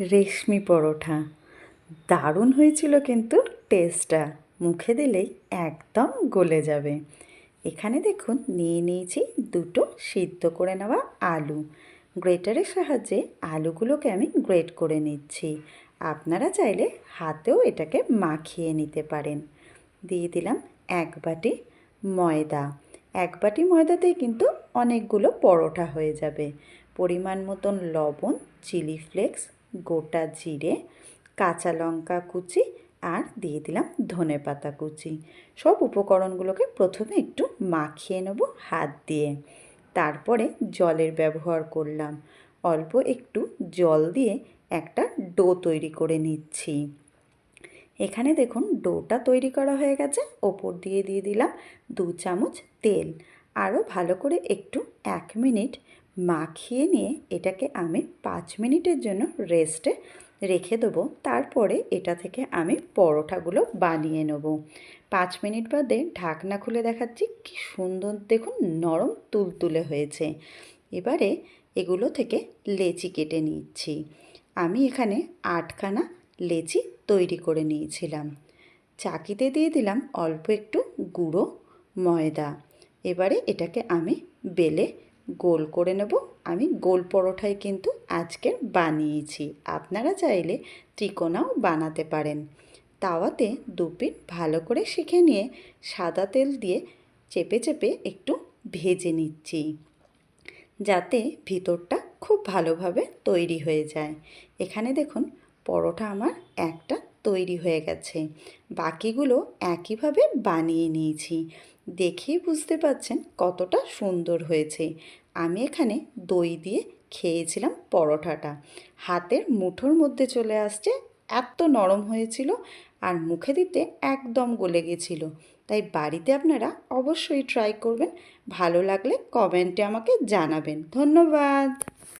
রেশমি পরোঠা। দারুণ হয়েছিল কিন্তু টেস্টটা মুখে দিলেই একদম গলে যাবে। এখানে দেখুন, নিয়ে নিয়েছি দুটো সিদ্ধ করে নেওয়া আলু। গ্রেটারের সাহায্যে আলুগুলোকে আমি গ্রেট করে নিচ্ছি। আপনারা চাইলে হাতেও এটাকে মাখিয়ে নিতে পারেন। দিয়ে দিলাম এক বাটি ময়দা। এক বাটি ময়দাতেই কিন্তু অনেকগুলো পরোটা হয়ে যাবে। পরিমাণ মতন লবণ, চিলি ফ্লেক্স গোটা জিরে, কাঁচা লঙ্কা কুচি আর দিয়ে দিলাম ধনে পাতা কুচি। সব উপকরণগুলোকে প্রথমে একটু মাখিয়ে নেব হাত দিয়ে। তারপরে জলের ব্যবহার করলাম। অল্প একটু জল দিয়ে একটা ডো তৈরি করে নিচ্ছি। এখানে দেখুন ডোটা তৈরি করা হয়ে গেছে। ওপর দিয়ে দিয়ে দিলাম দু চামচ তেল। আরও ভালো করে একটু এক মিনিট মাখিয়ে নিয়ে এটাকে আমি পাঁচ মিনিটের জন্য রেস্টে রেখে দেবো। তারপরে এটা থেকে আমি পরোটাগুলো বানিয়ে নেব। পাঁচ মিনিট বাদে ঢাকনা খুলে দেখাচ্ছি, কি সুন্দর দেখুন, নরম তুলতুলে হয়েছে। এবারে এগুলো থেকে লেচি কেটে নিচ্ছি। আমি এখানে আটখানা লেচি তৈরি করে নিয়েছিলাম। চাকিতে দিয়ে দিলাম অল্প একটু গুঁড়ো ময়দা। এবারে এটাকে আমি বেলে গোল করে নেব। আমি গোল পরোঠাই কিন্তু আজকের বানিয়েছি। আপনারা চাইলে ত্রিকোণাও বানাতে পারেন। তাওয়াতে দুপিট ভালো করে শিখে নিয়ে সাদা তেল দিয়ে চেপে চেপে একটু ভেজে নিচ্ছি, যাতে ভিতরটা খুব ভালোভাবে তৈরি হয়ে যায়। এখানে দেখুন, পরোটা আমার একটা তৈরি হয়ে গেছে। বাকিগুলো একইভাবে বানিয়ে নিয়েছি। দেখেই বুঝতে পাচ্ছেন কতটা সুন্দর হয়েছে। আমি এখানে দই দিয়ে খেয়েছিলাম পরোটাটা। হাতের মুঠোর মধ্যে চলে আসছে, এত নরম হয়েছিল আর মুখে দিতে একদম গলে গেছিল। তাই বাড়িতে আপনারা অবশ্যই ট্রাই করবেন। ভালো লাগলে কমেন্টে আমাকে জানাবেন। ধন্যবাদ!